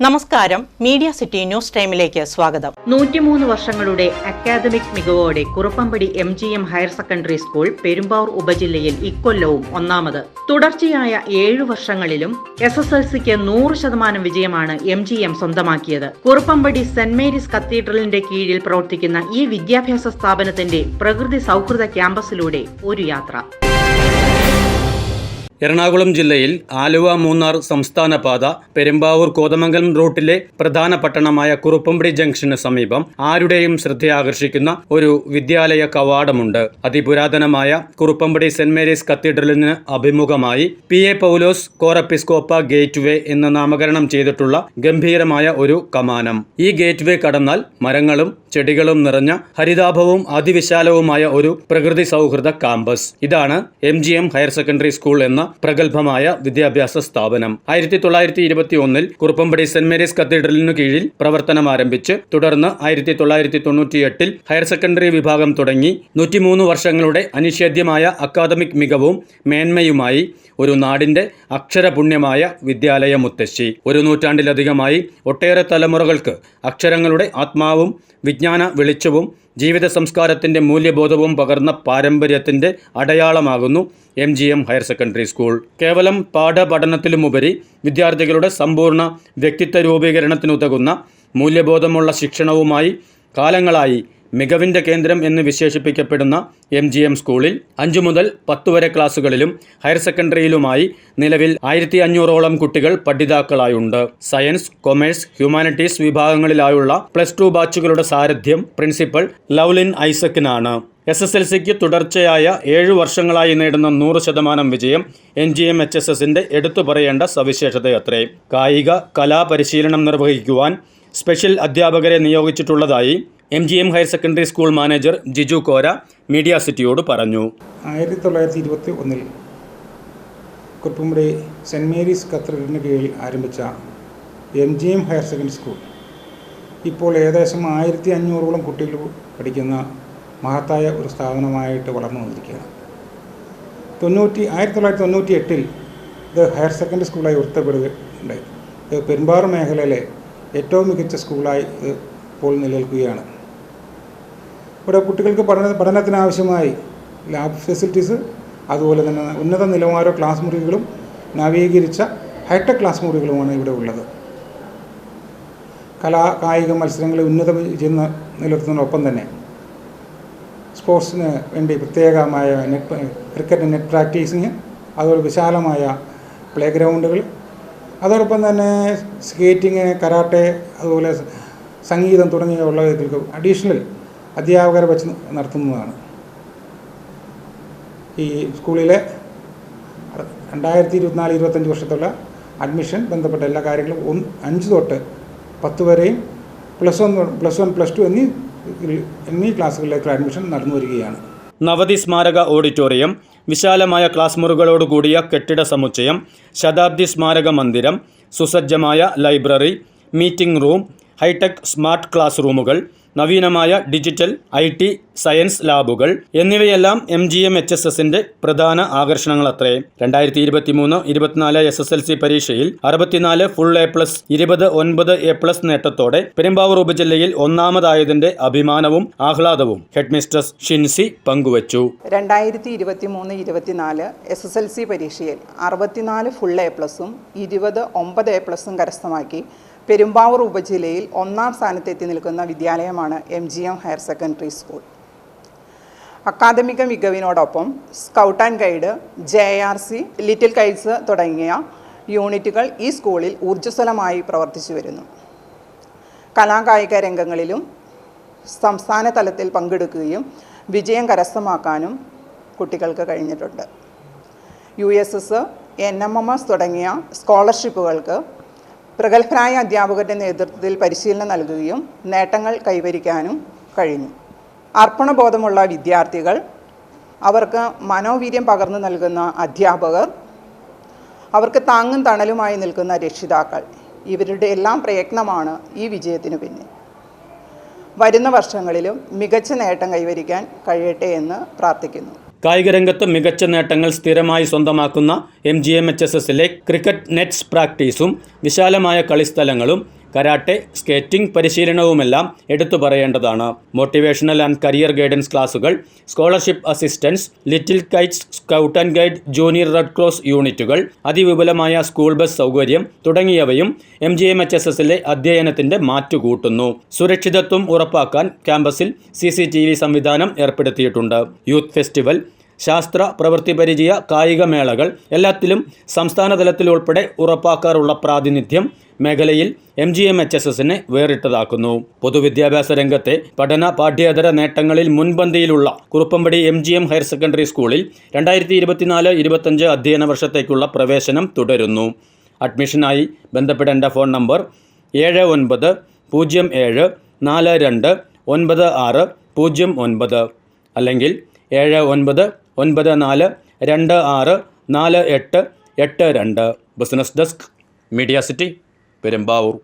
നമസ്കാരം. Media city news ടൈമിലേക്ക് സ്വാഗതം. നൂറ്റിമൂന്ന് വർഷങ്ങളുടെ academic മികവോടെ Kuruppampady M G M higher secondary school Perumbavoor ഉപജില്ലയിൽ ഇക്കൊല്ലവും ഒന്നാമത്. തുടർച്ചയായ ഏഴു വർഷങ്ങളിലും എസ് എസ് എൽ സിക്ക് നൂറ് ശതമാനം വിജയമാണ് എം ജി എം സ്വന്തമാക്കിയത്. കുറുപ്പമ്പടി സെന്റ് മേരീസ് കത്തീഡ്രലിന്റെ കീഴിൽ പ്രവർത്തിക്കുന്ന ഈ വിദ്യാഭ്യാസ സ്ഥാപനത്തിന്റെ പ്രകൃതി സൗഹൃദ ക്യാമ്പസിലൂടെ ഒരു യാത്ര. എറണാകുളം ജില്ലയിൽ ആലുവ മൂന്നാർ സംസ്ഥാന പാത പെരുമ്പാവൂർ കോതമംഗലം റൂട്ടിലെ പ്രധാന പട്ടണമായ കുറുപ്പമ്പടി ജംഗ്ഷന് സമീപം ആരുടെയും ശ്രദ്ധയാകർഷിക്കുന്ന ഒരു വിദ്യാലയ കവാടമുണ്ട്. അതിപുരാതനമായ കുറുപ്പമ്പടി സെന്റ് മേരീസ് കത്തീഡ്രലിന് അഭിമുഖമായി P. A. Paulose Corepiscopa gateway എന്ന് നാമകരണം ചെയ്തിട്ടുള്ള ഗംഭീരമായ ഒരു കമാനം. ഈ ഗേറ്റ്വേ കടന്നാൽ മരങ്ങളും ചെടികളും നിറഞ്ഞ ഹരിതാഭവും അതിവിശാലവുമായ ഒരു പ്രകൃതി സൗഹൃദ കാമ്പസ് ഇതാണ് എം ഹയർ സെക്കൻഡറി സ്കൂൾ എന്ന പ്രഗത്ഭമായ വിദ്യാഭ്യാസ സ്ഥാപനം. ആയിരത്തി തൊള്ളായിരത്തി ഇരുപത്തി ഒന്നിൽ കുറുപ്പമ്പടി സെന്റ് മേരീസ് കത്തീഡ്രലിനു കീഴിൽ പ്രവർത്തനം ആരംഭിച്ച് തുടർന്ന് ആയിരത്തി തൊള്ളായിരത്തി തൊണ്ണൂറ്റി എട്ടിൽ ഹയർ സെക്കൻഡറി വിഭാഗം തുടങ്ങി. നൂറ്റിമൂന്ന് വർഷങ്ങളുടെ അനിഷേധ്യമായ അക്കാദമിക് മികവും മേന്മയുമായി ഒരു നാടിന്റെ അക്ഷരപുണ്യമായ വിദ്യാലയ മുത്തശ്ശി ഒരു നൂറ്റാണ്ടിലധികമായി ഒട്ടേറെ തലമുറകൾക്ക് അക്ഷരങ്ങളുടെ ആത്മാവും വിജ്ഞാന വെളിച്ചവും ജീവിത സംസ്കാരത്തിന്റെ മൂല്യബോധവും പകർന്ന പാരമ്പര്യത്തിന്റെ അടയാളമാകുന്നു M G M higher secondary school. കേവലം പാഠപഠനത്തിലുമുപരി വിദ്യാർത്ഥികളുടെ സമ്പൂർണ വ്യക്തിത്വ രൂപീകരണത്തിനുതകുന്ന മൂല്യബോധമുള്ള ശിക്ഷണവുമായി കാലങ്ങളായി മികവിന്റെ കേന്ദ്രം എന്ന് വിശേഷിപ്പിക്കപ്പെടുന്ന എം ജി എം സ്കൂളിൽ അഞ്ചു മുതൽ പത്ത് വരെ ക്ലാസുകളിലും ഹയർ സെക്കൻഡറിയിലുമായി നിലവിൽ ആയിരത്തി അഞ്ഞൂറോളം കുട്ടികൾ പഠിതാക്കളായുണ്ട്. സയൻസ് കൊമേഴ്സ് ഹ്യൂമാനിറ്റീസ് വിഭാഗങ്ങളിലായുള്ള പ്ലസ് ടു ബാച്ചുകളുടെ സാരഥ്യം പ്രിൻസിപ്പൽ ലൗലിൻ ഐസക്കിനാണ്. എസ് എസ് എൽ സിക്ക് തുടർച്ചയായ ഏഴു വർഷങ്ങളായി നേടുന്ന നൂറ് ശതമാനം വിജയം N G M H S എസിന്റെ എടുത്തു പറയേണ്ട സവിശേഷതയത്രേ. കായിക കലാപരിശീലനം നിർവഹിക്കുവാൻ സ്പെഷ്യൽ അധ്യാപകരെ നിയോഗിച്ചിട്ടുള്ളതായി M G M higher secondary school manager Jiju Kora media സിറ്റിയോട് പറഞ്ഞു. ആയിരത്തി തൊള്ളായിരത്തി ഇരുപത്തി ഒന്നിൽ കുറുപ്പുമ്പടി സെന്റ് മേരീസ് കത്തീഡ്രലിന് കീഴിൽ ആരംഭിച്ച M G M higher secondary school ഇപ്പോൾ ഏകദേശം ആയിരത്തി അഞ്ഞൂറോളം കുട്ടികൾ പഠിക്കുന്ന മഹത്തായ ഒരു സ്ഥാപനമായിട്ട് വളർന്നു വന്നിരിക്കുകയാണ്. തൊണ്ണൂറ്റി ആയിരത്തി തൊള്ളായിരത്തി തൊണ്ണൂറ്റി എട്ടിൽ ഇത് ഹയർ സെക്കൻഡറി സ്കൂളായി ഉയർത്തപ്പെടുകയുണ്ടായി ഇത് പെരുമ്പാറ മേഖലയിലെ ഏറ്റവും മികച്ച സ്കൂളായി ഇത് ഇപ്പോൾ നിലനിൽക്കുകയാണ്. ഇവിടെ കുട്ടികൾക്ക് പഠന പഠനത്തിനാവശ്യമായി ലാബ് ഫെസിലിറ്റീസ് അതുപോലെ തന്നെ ഉന്നത നിലവാര ക്ലാസ് മുറികളും നവീകരിച്ച ഹൈടെക് ക്ലാസ് മുറികളുമാണ് ഇവിടെ ഉള്ളത്. കലാ കായിക മത്സരങ്ങൾ ഉന്നത ചെയ്യുന്ന നിലനിർത്തുന്നതിനൊപ്പം തന്നെ സ്പോർട്സിന് വേണ്ടി പ്രത്യേകമായ നെറ്റ് ക്രിക്കറ്റ് നെറ്റ് പ്രാക്ടീസിങ് അതുപോലെ വിശാലമായ പ്ലേ ഗ്രൗണ്ടുകൾ അതോടൊപ്പം തന്നെ സ്കേറ്റിങ് കരാട്ടെ അതുപോലെ സംഗീതം തുടങ്ങിയുള്ള അഡീഷണൽ അധ്യാപകരെ വെച്ച് നടത്തുന്നതാണ്. ഈ സ്കൂളിലെ രണ്ടായിരത്തി ഇരുപത്തിനാല് ഇരുപത്തഞ്ച് വർഷത്തുള്ള അഡ്മിഷൻ ബന്ധപ്പെട്ട എല്ലാ കാര്യങ്ങളും ഒന്ന് അഞ്ച് തൊട്ട് പത്ത് വരെയും plus one plus one plus two എന്നീ എന്നീ ക്ലാസ്സുകളിലേക്ക് അഡ്മിഷൻ നടന്നു വരികയാണ്. നവതി സ്മാരക ഓഡിറ്റോറിയം വിശാലമായ ക്ലാസ് മുറികളോട് കൂടിയ കെട്ടിട സമുച്ചയം ശതാബ്ദി സ്മാരക മന്ദിരം സുസജ്ജമായ library meeting room hitech smart class റൂമുകൾ നവീനമായ ഡിജിറ്റൽ ഐ ടി സയൻസ് ലാബുകൾ എന്നിവയെല്ലാം M G M H S എസിന്റെ പ്രധാന ആകർഷണങ്ങളത്രേ. രണ്ടായിരത്തി ഇരുപത്തി മൂന്ന് ഇരുപത്തിനാല് എസ് എസ് എൽ സി പരീക്ഷയിൽ അറുപത്തിനാല് ഫുൾ എ പ്ലസ് ഇരുപത് ഒൻപത് എ പ്ലസ് നേട്ടത്തോടെ പെരുമ്പാവൂർ ഉപജില്ലയിൽ ഒന്നാമതായതിന്റെ അഭിമാനവും ആഹ്ലാദവും ഹെഡ്മിസ്ട്രസ് ഷിൻസി പങ്കുവച്ചു. രണ്ടായിരത്തി ഇരുപത്തി മൂന്ന് ഇരുപത്തിനാല് എസ് എസ് എൽ സി പരീക്ഷയിൽ അറുപത്തിനാല് ഫുൾ എ പ്ലസും ഇരുപത് ഒമ്പത് എ പ്ലസും കരസ്ഥമാക്കി പെരുമ്പാവൂർ ഉപജില്ലയിൽ ഒന്നാം സ്ഥാനത്തെത്തി നിൽക്കുന്ന വിദ്യാലയമാണ് M G M higher secondary school. അക്കാദമിക മികവിനോടൊപ്പം scout and guide J R C little kites തുടങ്ങിയ യൂണിറ്റുകൾ ഈ സ്കൂളിൽ ഊർജസ്വലമായി പ്രവർത്തിച്ചു വരുന്നു. കലാകായിക രംഗങ്ങളിലും സംസ്ഥാന തലത്തിൽ പങ്കെടുക്കുകയും വിജയം കരസ്ഥമാക്കാനും കുട്ടികൾക്ക് കഴിഞ്ഞിട്ടുണ്ട്. U S S N M M S തുടങ്ങിയ സ്കോളർഷിപ്പുകൾക്ക് പ്രഗത്ഭരായ അധ്യാപകരുടെ നേതൃത്വത്തിൽ പരിശീലനം നൽകുകയും നേട്ടങ്ങൾ കൈവരിക്കാനും കഴിഞ്ഞു. അർപ്പണബോധമുള്ള വിദ്യാർത്ഥികൾ അവർക്ക് മനോവീര്യം പകർന്നു നൽകുന്ന അധ്യാപകർ അവർക്ക് താങ്ങും തണലുമായി നിൽക്കുന്ന രക്ഷിതാക്കൾ ഇവരുടെ എല്ലാം പ്രയത്നമാണ് ഈ വിജയത്തിനു പിന്നിൽ. വരുന്ന വർഷങ്ങളിലും മികച്ച നേട്ടം കൈവരിക്കാൻ കഴിയട്ടെ എന്ന് പ്രാർത്ഥിക്കുന്നു. കായികരംഗത്ത് മികച്ച നേട്ടങ്ങൾ സ്ഥിരമായി സ്വന്തമാക്കുന്ന M G M H S എസിലെ ക്രിക്കറ്റ് നെറ്റ്സ് പ്രാക്ടീസും വിശാലമായ കളിസ്ഥലങ്ങളും കരാട്ടെ സ്കേറ്റിംഗ് പരിശീലനവുമെല്ലാം എടുത്തു പറയേണ്ടതാണ്. മോട്ടിവേഷണൽ ആൻഡ് കരിയർ ഗൈഡൻസ് ക്ലാസുകൾ scholarship assistance little kites scout and guide junior red cross യൂണിറ്റുകൾ അതിവിപുലമായ സ്കൂൾ ബസ് സൗകര്യം തുടങ്ങിയവയും M G M H S എസിലെ അധ്യയനത്തിന്റെ മാറ്റുകൂട്ടുന്നു സുരക്ഷിതത്വം ഉറപ്പാക്കാൻ ക്യാമ്പസിൽ സി സി ടി വി സംവിധാനം ഏർപ്പെടുത്തിയിട്ടുണ്ട്. യൂത്ത് ഫെസ്റ്റിവൽ ശാസ്ത്ര പ്രവൃത്തി പരിചയ കായിക മേളകൾ എല്ലാത്തിലും സംസ്ഥാന തലത്തിൽ ഉൾപ്പെടെ ഉറപ്പാക്കാറുള്ള പ്രാതിനിധ്യം മേഖലയിൽ M G M H S എസിനെ വേറിട്ടതാക്കുന്നു. പൊതുവിദ്യാഭ്യാസ രംഗത്തെ പഠന പാഠ്യേതര നേട്ടങ്ങളിൽ മുൻപന്തിയിലുള്ള Kuruppampady M G M higher secondary സ്കൂളിൽ രണ്ടായിരത്തി ഇരുപത്തിനാല് ഇരുപത്തഞ്ച് അധ്യയന വർഷത്തേക്കുള്ള പ്രവേശനം തുടരുന്നു. അഡ്മിഷനായി ബന്ധപ്പെടേണ്ട ഫോൺ നമ്പർ ഏഴ് ഒൻപത് പൂജ്യം ഏഴ് നാല് രണ്ട് ഒൻപത് ആറ് പൂജ്യം ഒൻപത് അല്ലെങ്കിൽ ഏഴ് ഒൻപത് ഒൻപത് നാല് രണ്ട് ആറ് നാല് എട്ട് എട്ട് രണ്ട്. Business desk media city Perumbavoor.